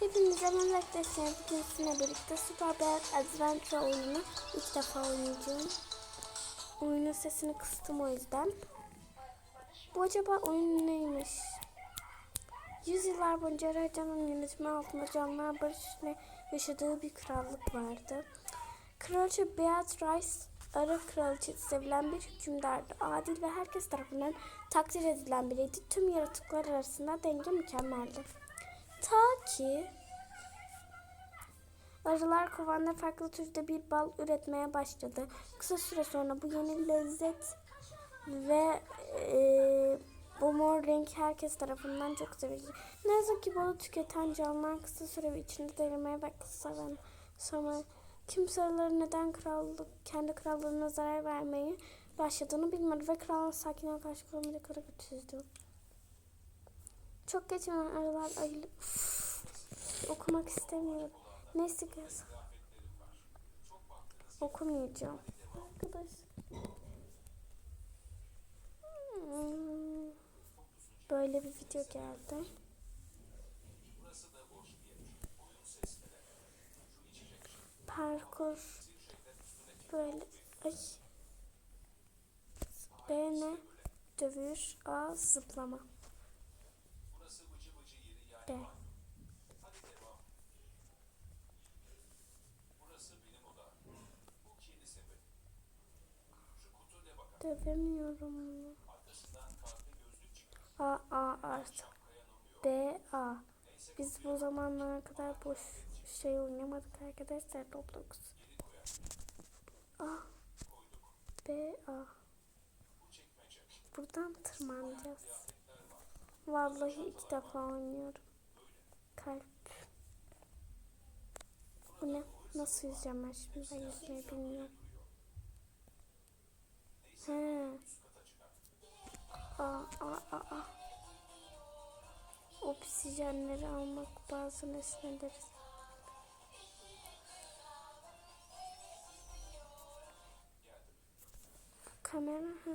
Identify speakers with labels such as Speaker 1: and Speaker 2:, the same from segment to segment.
Speaker 1: Hepinize arkadaşlar. Bugün sizinle birlikte Super Bad Adventure oyununu ilk defa oynayacağım. Oyunun sesini kıstım o yüzden. Bu acaba oyun neymiş? Yüzyıllar boyunca Raja'nın yönetimi altında canlılar barış içinde yaşadığı bir krallık vardı. Kraliçe Beatrice Arı kraliçesi sevilen bir hükümdardı. Adil ve herkes tarafından takdir edilen biriydi. Tüm yaratıklar arasında denge mükemmeldi. Ta ki arılar kovanda farklı türde bir bal üretmeye başladı. Kısa süre sonra bu yeni lezzet ve eee, bu mor renk herkes tarafından çok sevildi. Ne yazık ki balı tüketen canlılar kısa süre içinde derimeye başladı. Sonra kimse arıların neden krallık, kendi krallığına zarar vermeyi başladığını bilmedi ve kralın sakinliğe karşı korumayı kara götürdü. Çok geçmeden aralar ayılıp okumak istemiyorum. Neyse kız. Okumayacağım. Arkadaş. Hmm, Böyle bir video geldi. Parkur böyle ay B ne? Dövüş A zıplama. B. Dövemiyorum bunu. A A artık. B A. Biz bu zamanlara kadar boş şey oynamadık arkadaşlar Roblox. A B A. Buradan tırmanacağız. Vallahi iki defa oynuyorum. Kalp. Bu ne? Nasıl yüzeceğim ben şimdi? Ben yüzmeyi bilmiyorum. He. Aa, aa, aa. Oksijenleri almak bazı nesneleri. Kamera. Ha.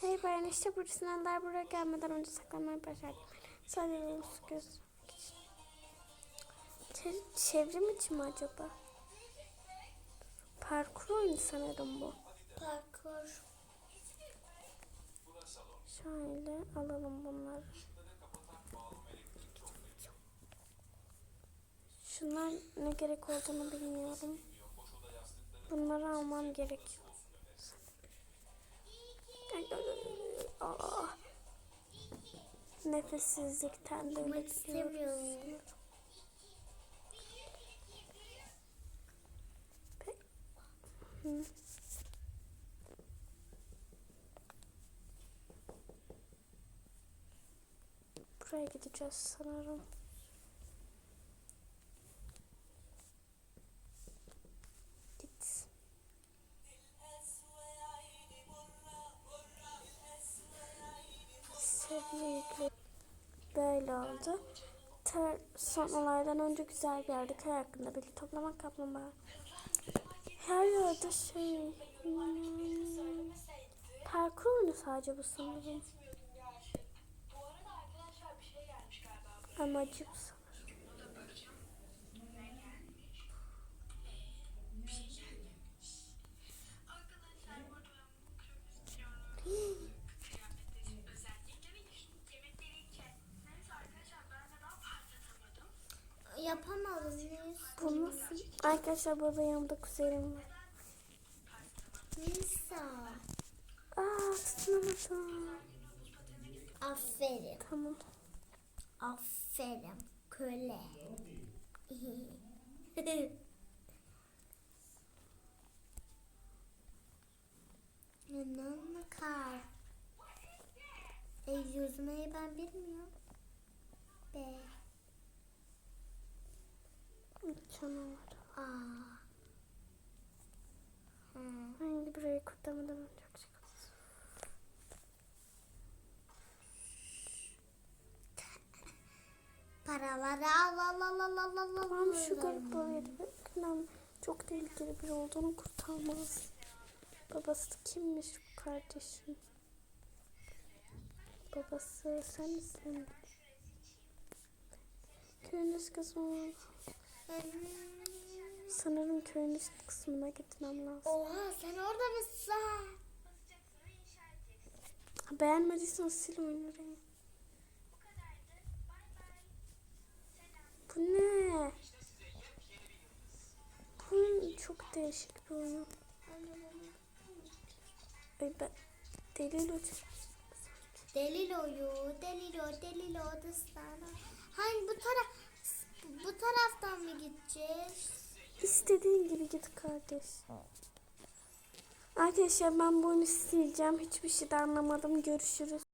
Speaker 1: Hey bayan işte burasından buraya gelmeden önce saklanmayı başardım. Sadece onu göz. Çe- çevrim içi mi acaba? Parkur oyunu sanırım bu.
Speaker 2: Parkur.
Speaker 1: Şöyle alalım bunları. Şunlar ne gerek olduğunu bilmiyorum. Bunları almam gerekiyor. Aa. Nefessizlikten de
Speaker 2: Okumak istemiyorum.
Speaker 1: Buraya gideceğiz sanırım. Git. Seviye yükle. Böyle oldu. Ter, son olaydan önce güzel bir yerde köy hakkında bilgi toplamak kaplumbağa. Her yerde şey... hmm, parkur oyunu sadece bu sanırım. Amacı bu sanırım.
Speaker 2: Yapamadım?
Speaker 1: Bu nasıl? Arkadaşlar burada yanımda kuzenim var.
Speaker 2: Nisa.
Speaker 1: Aa tutunamadım.
Speaker 2: Aferin.
Speaker 1: Tamam.
Speaker 2: Aferin. Köle. Yanına kar. E, yüzmeyi ben bilmiyorum. B.
Speaker 1: Canavar.
Speaker 2: A. Hı.
Speaker 1: Hangi burayı kurtarmadan önce çok şey Tamam şu garip. Bakın çok tehlikeli bir olduğunu kurtarmaz. Babası kimmiş bu kardeşin? Babası sen misin? Köyün üst kısmı. Sanırım köyün üst kısmına gitmem lazım.
Speaker 2: Oha sen orada mısın?
Speaker 1: Beğenmediysen sil oyunu Bu ne? Bu çok değişik bir oyun. Ay ben delil
Speaker 2: Delilo'yu, Delilo, Delilo dastana. Hangi bu taraf bu taraftan mı gideceğiz?
Speaker 1: İstediğin gibi git kardeş. Arkadaşlar ben bu oyunu sileceğim. Hiçbir şey de anlamadım. Görüşürüz.